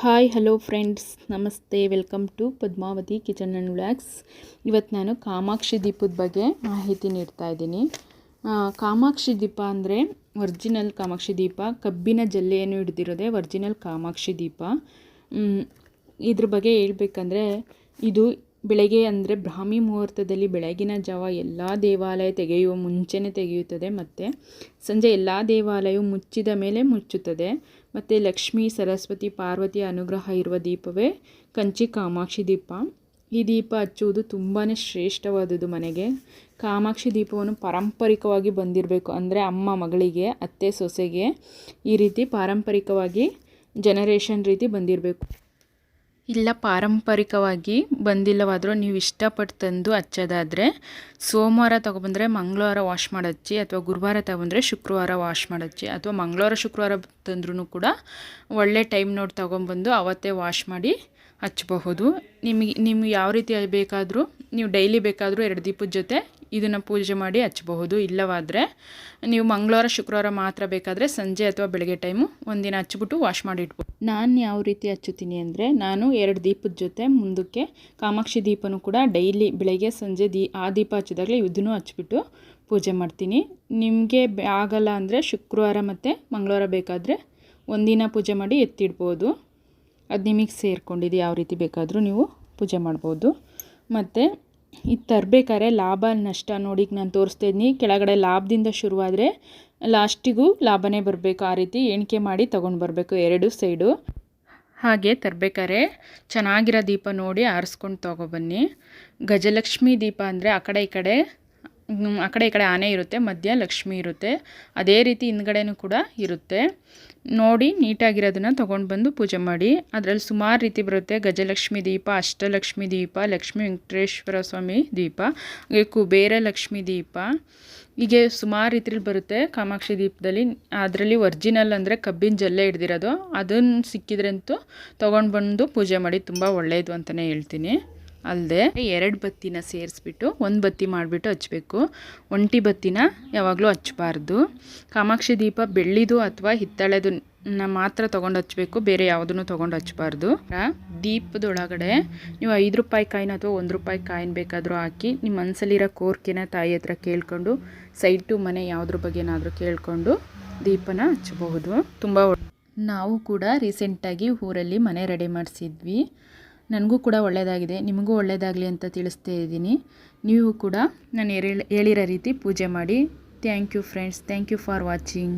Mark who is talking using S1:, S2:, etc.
S1: Hi hello friends ನಮಸ್ತೆ welcome to Padmavathi kitchen and vlogs ಇವತ್ತು ನಾನು ಕಾಮಾಕ್ಷಿ ದೀಪದ ಬಗ್ಗೆ ಮಾಹಿತಿ ನೀಡ್ತಾ ಇದ್ದೀನಿ. ಕಾಮಾಕ್ಷಿ ದೀಪ ಅಂದರೆ ಒರ್ಜಿನಲ್ ಕಾಮಾಕ್ಷಿ ದೀಪ, ಕಬ್ಬಿನ ಜಲ್ಲೆಯನ್ನು ಹಿಡಿದಿರೋದೆ ಒರ್ಜಿನಲ್ ಕಾಮಾಕ್ಷಿ ದೀಪ. ಇದ್ರ ಬಗ್ಗೆ ಹೇಳ್ಬೇಕಂದ್ರೆ ಇದು ಬೆಳಗ್ಗೆ ಅಂದರೆ ಬ್ರಾಹ್ಮಿ ಮುಹೂರ್ತದಲ್ಲಿ ಬೆಳಗಿನ ಜಾವ ಎಲ್ಲ ದೇವಾಲಯ ತೆಗೆಯುವ ಮುಂಚೆನೇ ತೆಗೆಯುತ್ತದೆ. ಮತ್ತು ಸಂಜೆ ಎಲ್ಲ ದೇವಾಲಯವು ಮುಚ್ಚಿದ ಮೇಲೆ ಮುಚ್ಚುತ್ತದೆ. ಮತ್ತು ಲಕ್ಷ್ಮೀ, ಸರಸ್ವತಿ ಪಾರ್ವತಿಯ ಅನುಗ್ರಹ ಇರುವ ದೀಪವೇ ಕಂಚಿ ಕಾಮಾಕ್ಷಿ ದೀಪ. ಈ ದೀಪ ಹಚ್ಚುವುದು ತುಂಬಾ ಶ್ರೇಷ್ಠವಾದುದು ಮನೆಗೆ. ಕಾಮಾಕ್ಷಿ ದೀಪವನ್ನು ಪಾರಂಪರಿಕವಾಗಿ ಬಂದಿರಬೇಕು. ಅಂದರೆ ಅಮ್ಮ ಮಗಳಿಗೆ, ಅತ್ತೆ ಸೊಸೆಗೆ ಈ ರೀತಿ ಪಾರಂಪರಿಕವಾಗಿ ಜನರೇಷನ್ ರೀತಿ ಬಂದಿರಬೇಕು. ಇಲ್ಲ ಪಾರಂಪರಿಕವಾಗಿ ಬಂದಿಲ್ಲವಾದರೂ ನೀವು ಇಷ್ಟಪಟ್ಟು ತಂದು ಹಚ್ಚೋದಾದರೆ ಸೋಮವಾರ ತೊಗೊಬಂದರೆ ಮಂಗಳವಾರ ವಾಶ್ ಮಾಡಚ್ಚಿ ಅಥವಾ ಗುರುವಾರ ತಗೊಂಡ್ರೆ ಶುಕ್ರವಾರ ವಾಶ್ ಮಾಡಚ್ಚಿ ಅಥವಾ ಮಂಗಳವಾರ, ಶುಕ್ರವಾರ ತಂದ್ರೂ ಕೂಡ ಒಳ್ಳೆ ಟೈಮ್ ನೋಡಿ ತೊಗೊಂಬಂದು ಅವತ್ತೇ ವಾಶ್ ಮಾಡಿ ಹಚ್ಚಬಹುದು. ನಿಮಗೆ, ನಿಮ್ಗೆ ಯಾವ ರೀತಿ ಬೇಕಾದರೂ, ನೀವು ಡೈಲಿ ಬೇಕಾದರೂ ಎರಡು ದೀಪದ ಜೊತೆ ಇದನ್ನು ಪೂಜೆ ಮಾಡಿ ಹಚ್ಚಬಹುದು. ಇಲ್ಲವಾದರೆ ನೀವು ಮಂಗಳವಾರ, ಶುಕ್ರವಾರ ಮಾತ್ರ ಬೇಕಾದರೆ ಸಂಜೆ ಅಥವಾ ಬೆಳಗ್ಗೆ ಟೈಮು ಒಂದಿನ ಹಚ್ಚಿಬಿಟ್ಟು ವಾಶ್ ಮಾಡಿ ಇಟ್ಬೋದು. ನಾನು ಯಾವ ರೀತಿ ಹಚ್ಚುತ್ತೀನಿ ಅಂದರೆ ನಾನು ಎರಡು ದೀಪದ ಜೊತೆ ಮುಂದಕ್ಕೆ ಕಾಮಾಕ್ಷಿ ದೀಪನೂ ಕೂಡ ಡೈಲಿ ಬೆಳಗ್ಗೆ, ಸಂಜೆ ದೀ, ಆ ದೀಪ ಹಚ್ಚಿದಾಗಲೇ ಇದನ್ನು ಹಚ್ಬಿಟ್ಟು ಪೂಜೆ ಮಾಡ್ತೀನಿ. ನಿಮಗೆ ಆಗಲ್ಲ ಅಂದರೆ ಶುಕ್ರವಾರ ಮತ್ತು ಮಂಗಳವಾರ ಬೇಕಾದರೆ ಒಂದಿನ ಪೂಜೆ ಮಾಡಿ ಎತ್ತಿಡ್ಬೋದು. ಅದು ನಿಮಗೆ ಸೇರಿಕೊಂಡಿದ್ದು ಯಾವ ರೀತಿ ಬೇಕಾದರೂ ನೀವು ಪೂಜೆ ಮಾಡ್ಬೋದು. ಮತ್ತು ಇದು ತರಬೇಕಾದ್ರೆ ಲಾಭ ನಷ್ಟ ನೋಡಿ ನಾನು ತೋರಿಸ್ತಾ ಇದ್ದೀನಿ ಕೆಳಗಡೆ ಲಾಭದಿಂದ ಶುರುವಾದರೆ ಲಾಸ್ಟಿಗೂ ಲಾಭನೇ ಬರಬೇಕು. ಆ ರೀತಿ ಎಣಿಕೆ ಮಾಡಿ ತೊಗೊಂಡು ಬರಬೇಕು ಎರಡು ಸೈಡು ಹಾಗೆ ತರಬೇಕಾದ್ರೆ ಚೆನ್ನಾಗಿರೋ ದೀಪ ನೋಡಿ ಆರಿಸ್ಕೊಂಡು ತೊಗೊಬನ್ನಿ ಗಜಲಕ್ಷ್ಮಿ ದೀಪ ಅಂದರೆ ಆ ಕಡೆ ಈ ಕಡೆ ಆ ಕಡೆ ಈ ಕಡೆ ಆನೆ ಇರುತ್ತೆ, ಮಧ್ಯ ಲಕ್ಷ್ಮಿ ಇರುತ್ತೆ. ಅದೇ ರೀತಿ ಹಿಂದ್ಗಡೆನೂ ಕೂಡ ಇರುತ್ತೆ. ನೋಡಿ, ನೀಟಾಗಿರೋದನ್ನು ತೊಗೊಂಡು ಬಂದು ಪೂಜೆ ಮಾಡಿ. ಅದರಲ್ಲಿ ಸುಮಾರು ರೀತಿ ಬರುತ್ತೆ. ಗಜಲಕ್ಷ್ಮಿ ದೀಪ, ಅಷ್ಟಲಕ್ಷ್ಮಿ ದೀಪ, ಲಕ್ಷ್ಮೀ ವೆಂಕಟೇಶ್ವರ ಸ್ವಾಮಿ ದೀಪ, ಹಾಗೆ ಕುಬೇರ ಲಕ್ಷ್ಮಿ ದೀಪ. ಹೀಗೆ ಸುಮಾರು ರೀತಿಲಿ ಬರುತ್ತೆ ಕಾಮಾಕ್ಷಿ ದೀಪದಲ್ಲಿ. ಅದರಲ್ಲಿ ಒರ್ಜಿನಲ್ ಅಂದರೆ ಕಬ್ಬಿನ ಜಲ್ಲೆ ಹಿಡ್ದಿರೋದು. ಅದನ್ನು ಸಿಕ್ಕಿದ್ರಂತೂ ತೊಗೊಂಡು ಬಂದು ಪೂಜೆ ಮಾಡಿ, ತುಂಬ ಒಳ್ಳೆಯದು ಅಂತಲೇ ಹೇಳ್ತೀನಿ. ಅಲ್ಲದೆ ಎರಡು ಬತ್ತಿನ ಸೇರಿಸ್ಬಿಟ್ಟು ಒಂದು ಬತ್ತಿ ಮಾಡಿಬಿಟ್ಟು ಹಚ್ಚಬೇಕು ಒಂಟಿ ಬತ್ತಿನ ಯಾವಾಗಲೂ ಹಚ್ಚಬಾರ್ದು ಕಾಮಾಕ್ಷಿ ದೀಪ ಬೆಳ್ಳಿದು ಅಥವಾ ಹಿತ್ತಾಳೆದು ಮಾತ್ರ ತೊಗೊಂಡು ಹಚ್ಚಬೇಕು ಬೇರೆ ಯಾವುದನ್ನು ತೊಗೊಂಡು ಹಚ್ಚಬಾರ್ದು ದೀಪದೊಳಗಡೆ ನೀವು ಐದು ರೂಪಾಯಿ ಕಾಯಿನ ಅಥವಾ ಒಂದು ರೂಪಾಯಿ ಕಾಯಿನ ಬೇಕಾದರೂ ಹಾಕಿ, ನಿಮ್ಮ ಮನಸ್ಸಲ್ಲಿರೋ ಕೋರ್ಕೆನ ತಾಯಿ ಹತ್ರ ಕೇಳಿಕೊಂಡು, ಸೈಡ್ ಟು ಮನೆ ಯಾವುದ್ರ ಬಗ್ಗೆನಾದರೂ ಕೇಳಿಕೊಂಡು ದೀಪನ ಹಚ್ಚಬಹುದು ತುಂಬ ನಾವು ಕೂಡ ರೀಸೆಂಟಾಗಿ ಊರಲ್ಲಿ ಮನೆ ರೆಡಿ ಮಾಡಿಸಿದ್ವಿ. ನನಗೂ ಕೂಡ ಒಳ್ಳೆಯದಾಗಿದೆ, ನಿಮಗೂ ಒಳ್ಳೆಯದಾಗಲಿ ಅಂತ ತಿಳಿಸ್ತಾ ಇದ್ದೀನಿ. ನೀವು ಕೂಡ ನಾನು ಹೇಳಿರೋ ರೀತಿ ಪೂಜೆ ಮಾಡಿ. Thank you friends, thank you for watching.